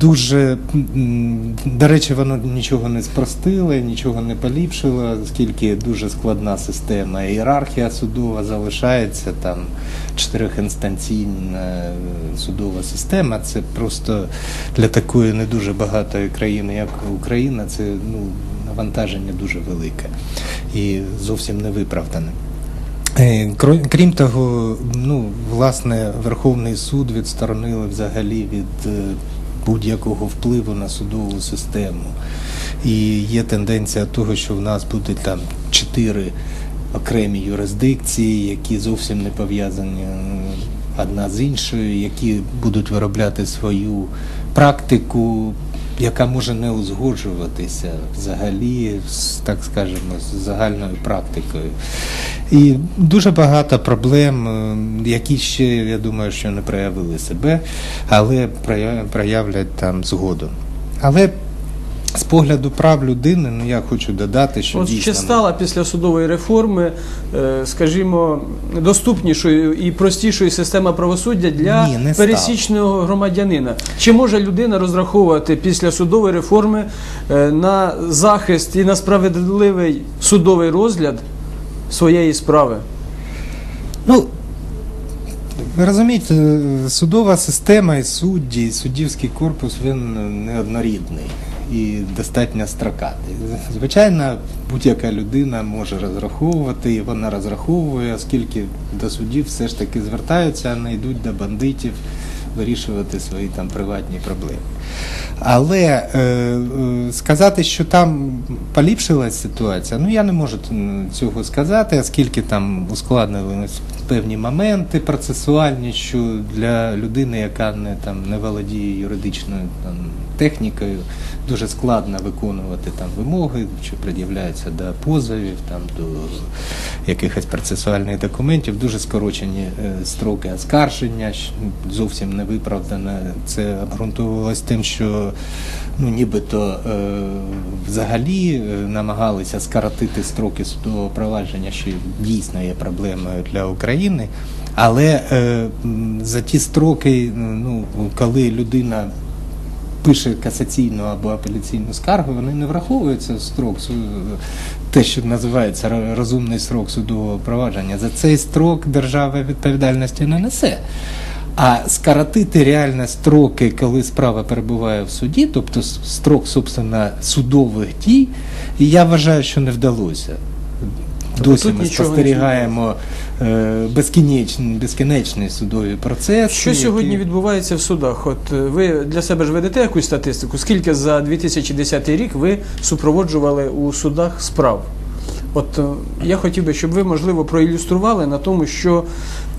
дуже, до речі, воно нічого не спростило, нічого не поліпшило, оскільки дуже складна система. Ієрархія судова залишається там чотирьохінстанційна е, судова система. Це просто для такої не дуже багатої країни, як Україна, це ну, навантаження дуже велике і зовсім не виправдане. Е, Крім того, ну, власне, Верховний суд відсторонили взагалі від е, будь-якого впливу на судову систему. І є тенденція того, що в нас буде там чотири окремі юрисдикції, які зовсім не пов'язані е, одна з іншою, які будуть виробляти свою практику, яка може не узгоджуватися взагалі, так скажемо, з загальною практикою. І дуже багато проблем, е, які ще, я думаю, що не проявили себе, але проявлять там згодом. Але з погляду прав людини, ну я хочу додати, що От дійсно чи стала після судової реформи, е, скажімо, доступнішою і простішою система правосуддя для Ні, не пересічного громадянина? Чи може людина розраховувати після судової реформи е, на захист і на справедливий судовий розгляд своєї справи? Ну, ви розумієте, судова система і судді, і суддівський корпус він неоднорідний і достатньо строкатий. Звичайно, будь-яка людина може розраховувати, і вона розраховує, оскільки до судів все ж таки звертаються, а не йдуть до бандитів вирішувати свої там приватні проблеми. Але е, е, сказати, що там поліпшилась ситуація, ну я не можу цього сказати, оскільки там ускладнились певні моменти процесуальні, що для людини, яка не там не володіє юридичною там технікою, дуже складно виконувати там вимоги, що пред'являються до позовів, там до якихось процесуальних документів, дуже скорочені е, строки оскарження, зовсім не виправдано. Це обґрунтовувалось тим, що ну нібито е, взагалі е, намагалися скоротити строки судового провадження, що дійсно є проблемою для України. Але е, за ті строки, ну коли людина пише касаційну або апеляційну скаргу, вони не враховуються строк те, що називається розумний срок судового провадження. За цей строк держава відповідальності не несе. А скоротити реально строки, коли справа перебуває в суді, тобто строк, собственно, судових дій, я вважаю, що не вдалося. Тобто Досі тут ми спостерігаємо е, безкінечні, безкінечні судові процеси. Що які- сьогодні відбувається в судах? От е, ви для себе ж ведете якусь статистику? Скільки за 2010 рік ви супроводжували у судах справ? От е, я хотів би, щоб ви, можливо, проілюстрували на тому, що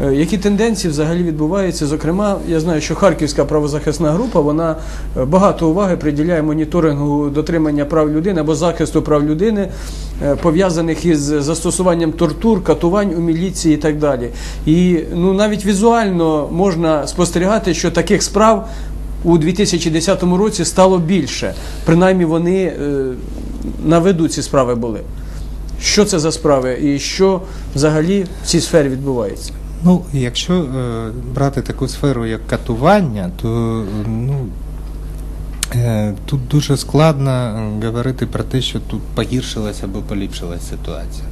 е, які тенденції взагалі відбуваються. Зокрема, я знаю, що Харківська правозахисна група вона е, багато уваги приділяє моніторингу дотримання прав людини або захисту прав людини, пов'язаних із застосуванням тортур, катувань у міліції і так далі. І ну навіть візуально можна спостерігати, що таких справ у 2010 році стало більше. Принаймні вони на виду ці справи були. Що це за справи і що взагалі в цій сфері відбувається? Ну, якщо е, брати таку сферу, як катування, то ну, е, тут дуже складно е, говорити про те, що тут погіршилась або поліпшилась ситуація.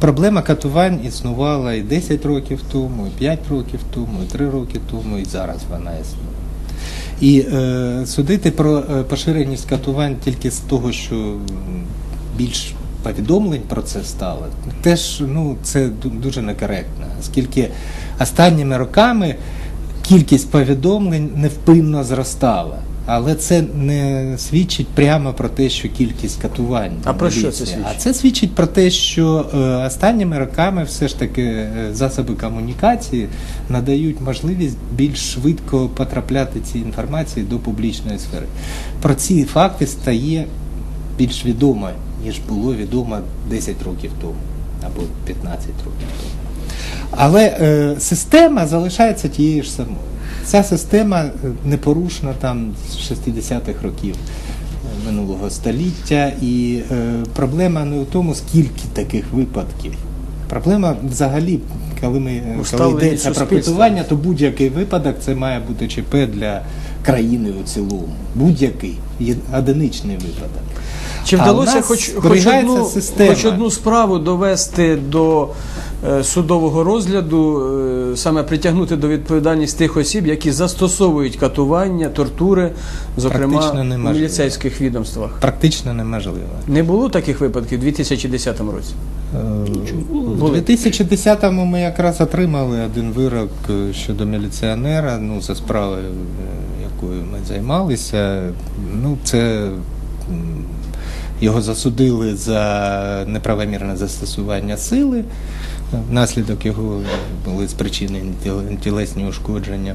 Проблема катувань існувала і 10 років тому, і 5 років тому, і 3 роки тому, і зараз вона існує. І е, судити про е, поширеність катувань тільки з того, що більш повідомлень про це стало, теж ну, це дуже некоректно, оскільки останніми роками кількість повідомлень невпинно зростала. Але це не свідчить прямо про те, що кількість катувань. А про що це свідчить? А це свідчить про те, що е, останніми роками все ж таки е, засоби комунікації надають можливість більш швидко потрапляти ці інформації до публічної сфери. Про ці факти стає більш відомо, ніж було відомо 10 років тому або 15 років тому. Але е, система залишається тією ж самою. Ця система е, непорушна там з 60-х років е, минулого століття, і е, проблема не в тому, скільки таких випадків. Проблема взагалі коли, ми, коли йдеться про суспільства. то будь-який випадок це має бути ЧП для країни у цілому. Будь-який одиничний випадок. Чи вдалося хоч, хоч, одну, хоч одну справу довести до е, судового розгляду, е, саме притягнути до відповідальності тих осіб, які застосовують катування, тортури, зокрема у міліцейських відомствах? Практично неможливо. Не було таких випадків у 2010 році? У Були. 2010-му ми якраз отримали один вирок е, щодо міліціонера, ну, за справою, е, якою ми займалися. Ну, це його засудили за неправомірне застосування сили. Внаслідок його були спричинені тілесні ушкодження.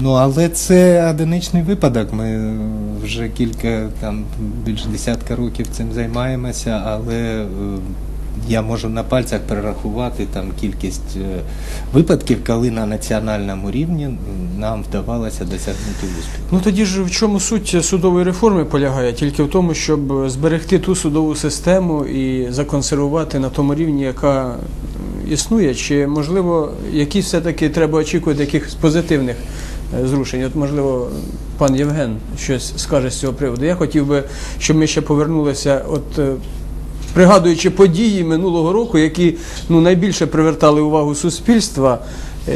Ну, але це одиничний випадок. Ми вже кілька, там більше десятка років цим займаємося, але е, я можу на пальцях перерахувати там кількість е, випадків, коли на національному рівні нам вдавалося досягнути успіху. Ну тоді ж в чому суть судової реформи полягає? Тільки в тому, щоб зберегти ту судову систему і законсервувати на тому рівні, яка існує, чи можливо якісь все-таки треба очікувати якихось позитивних е, зрушень? От можливо, пан Євген щось скаже з цього приводу. Я хотів би, щоб ми ще повернулися, от е, пригадуючи події минулого року, які ну, найбільше привертали увагу суспільства.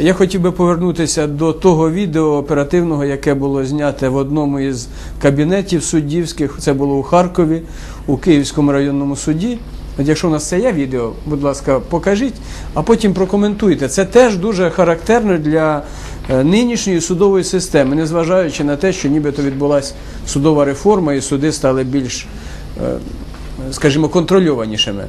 Я хотів би повернутися до того відео оперативного, яке було знято в одному із кабінетів суддівських. Це було у Харкові, у Київському районному суді. От якщо у нас це є відео, будь ласка, покажіть, а потім прокоментуйте. Це теж дуже характерно для е, нинішньої судової системи, незважаючи на те, що нібито відбулася судова реформа і суди стали більш, е, скажімо, контрольованішими.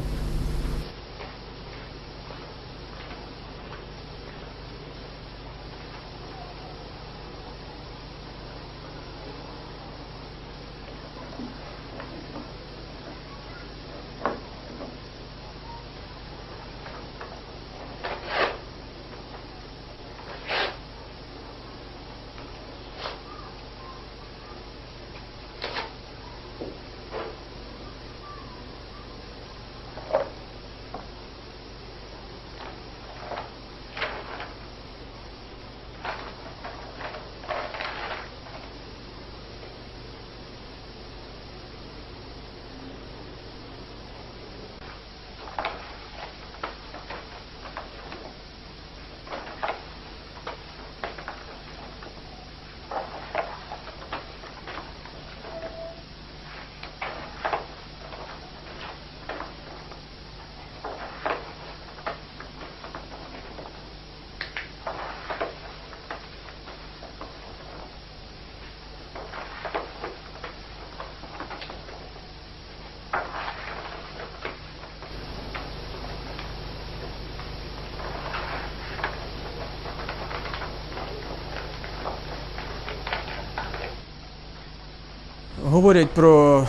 Говорять про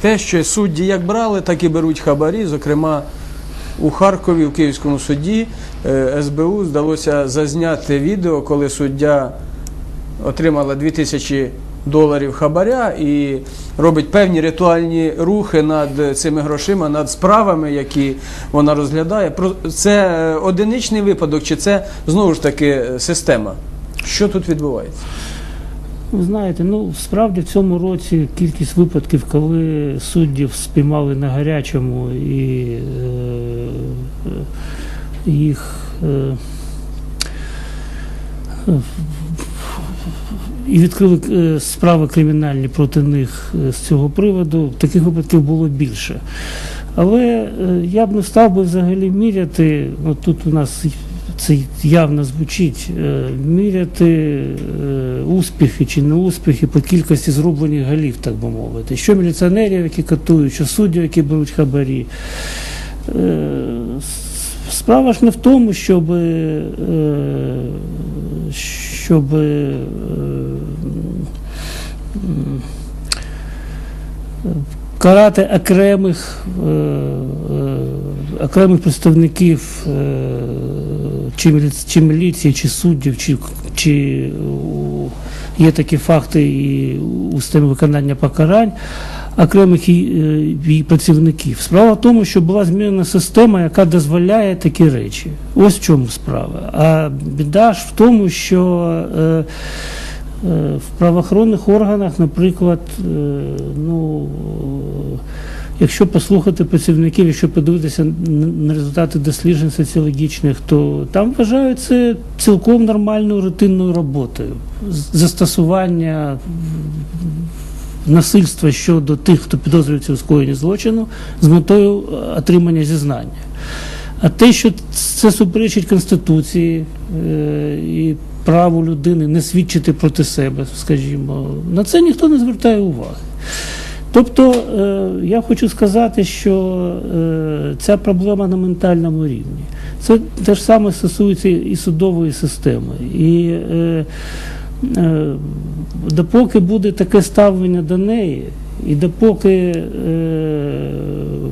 те, що судді як брали, так і беруть хабарі. Зокрема, у Харкові, в Київському суді е, СБУ здалося зазняти відео, коли суддя отримала 2000 доларів хабаря і робить певні ритуальні рухи над цими грошима, над справами, які вона розглядає. Це е, одиничний випадок, чи це знову ж таки система? Що тут відбувається? Ви знаєте, ну справді в цьому році кількість випадків, коли суддів спіймали на гарячому і е, е, їх е, і відкрили е, справи кримінальні проти них е, з цього приводу, таких випадків було більше. Але я б не став би взагалі міряти, от тут у нас це явно звучить, е, міряти е, успіхи чи не успіхи по кількості зроблених голів, так би мовити. Що міліціонерів, які катують, що суддів, які беруть хабарі. Е, Справа ж не в тому, щоб, щоб карати окремих, окремих представників чи, чи міліції, чи суддів, чи, чи у є такі факти і у системі виконання покарань окремих її, е, працівників. Справа в тому, що була змінена система, яка дозволяє такі речі. Ось в чому справа. А біда ж в тому, що е, е, в правоохоронних органах, наприклад, е, ну. Якщо послухати працівників, якщо подивитися на- результати досліджень соціологічних, то там вважають це цілком нормальною рутинною роботою. Застосування насильства щодо тих, хто підозрюється у скоєнні злочину, з метою е, отримання зізнання. А те, що це суперечить Конституції е, і праву людини не свідчити проти себе, скажімо, на це ніхто не звертає уваги. Тобто е, я хочу сказати, що е, ця проблема на ментальному рівні. Це те ж саме стосується і судової системи. І е, допоки буде таке ставлення до неї, і допоки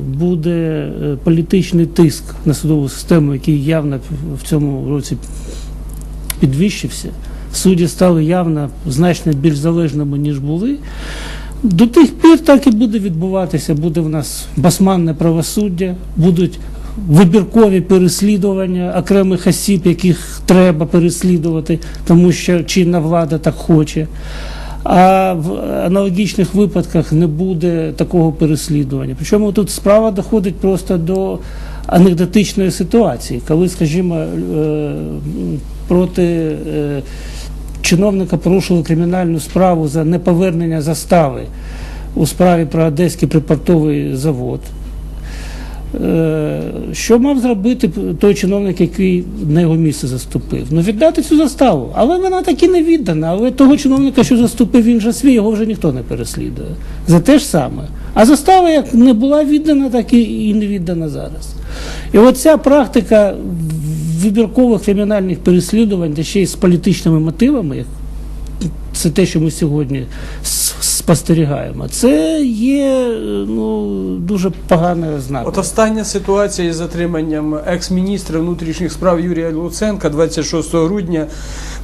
буде політичний тиск на судову систему, який явно в цьому році підвищився, судді стали явно значно більш залежними, ніж були. До тих пір так і буде відбуватися. Буде в нас басманне правосуддя, будуть вибіркові переслідування окремих осіб, яких треба переслідувати, тому що чинна влада так хоче. А в аналогічних випадках не буде такого переслідування. Причому тут справа доходить просто до анекдотичної ситуації, коли, скажімо, е, проти е, чиновника порушили кримінальну справу за неповернення застави у справі про Одеський припортовий завод. Е, Що мав зробити той чиновник, який на його місце заступив? Ну віддати цю заставу. Але вона так і не віддана. Але того чиновника, що заступив, він же свій, його вже ніхто не переслідує. За те ж саме. А застава як не була віддана, так і не віддана зараз. І от ця практика вибіркових кримінальних переслідувань, де ще й з політичними мотивами, це те, що ми сьогодні спостерігаємо, це є ну, дуже погана ознака. От остання ситуація із затриманням екс-міністра внутрішніх справ Юрія Луценка 26 грудня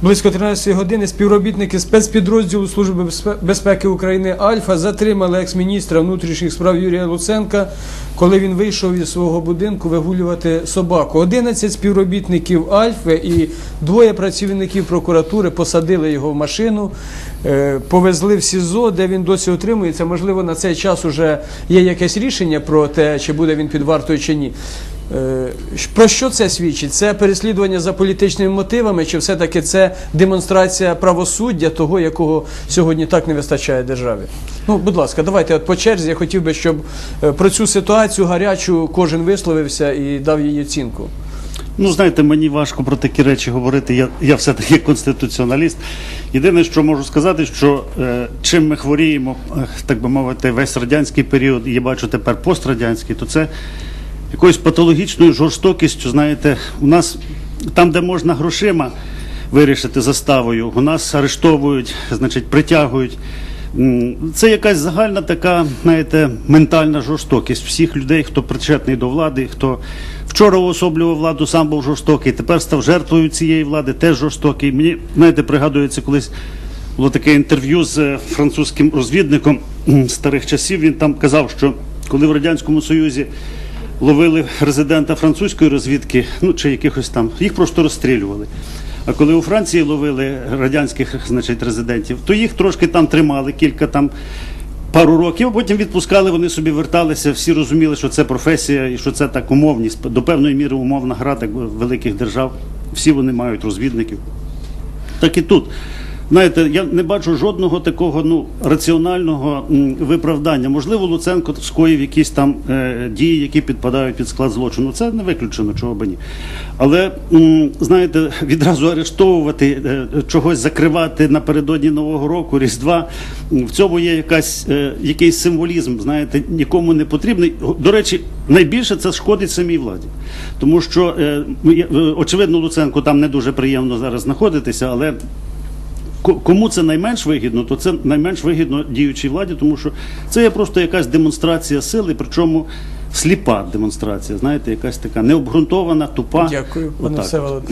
близько 13 години співробітники спецпідрозділу Служби безпеки України Альфа затримали екс-міністра внутрішніх справ Юрія Луценка, коли він вийшов із свого будинку вигулювати собаку. 11 співробітників Альфи і двоє працівників прокуратури посадили його в машину, е, повезли в СІЗО, де він досі утримується. Можливо, на цей час уже є якесь рішення про те, чи буде він під вартою чи ні. Е, Про що це свідчить? Це переслідування за політичними мотивами, чи все-таки це демонстрація правосуддя, того, якого сьогодні так не вистачає державі? Ну, будь ласка, давайте от по черзі. Я хотів би, щоб е, про цю ситуацію гарячу кожен висловився і дав їй оцінку. Ну, знаєте, мені важко про такі речі говорити. Я, я все-таки конституціоналіст. Єдине, що можу сказати, що е, чим ми хворіємо, е, так би мовити, весь радянський період, і я бачу тепер пострадянський, то це якоюсь патологічною жорстокістю, знаєте, у нас там, де можна грошима вирішити заставою, у нас арештовують, значить, притягують. Це якась загальна така, знаєте, ментальна жорстокість всіх людей, хто причетний до влади, хто вчора уособлював владу, сам був жорстокий, тепер став жертвою цієї влади, теж жорстокий. Мені, знаєте, пригадується колись було таке інтерв'ю з е, французьким розвідником старих часів. Він там казав, що коли в Радянському Союзі ловили резидента французької розвідки, ну чи якихось там, їх просто розстрілювали. А коли у Франції ловили радянських значить, резидентів, то їх трошки там тримали, кілька там пару років, а потім відпускали, вони собі верталися, всі розуміли, що це професія і що це так умовність, до певної міри умовна гра так, великих держав. Всі вони мають розвідників. Так і тут. Знаєте, я не бачу жодного такого ну раціонального виправдання. Можливо, Луценко скоїв якісь там е, дії, які підпадають під склад злочину. Це не виключено, чого би ні. Але м, знаєте, відразу арештовувати, е, чогось закривати напередодні Нового року, Різдва. В цьому є якась е, якийсь символізм. Знаєте, нікому не потрібний. До речі, найбільше це шкодить самій владі, тому що е, е, очевидно, Луценко там не дуже приємно зараз знаходитися, але. Ко- Кому це найменш вигідно, то це найменш вигідно діючій владі, тому що це є просто якась демонстрація сили, причому сліпа демонстрація, знаєте, якась така необґрунтована, тупа. Дякую, пане Отак. Всеволод.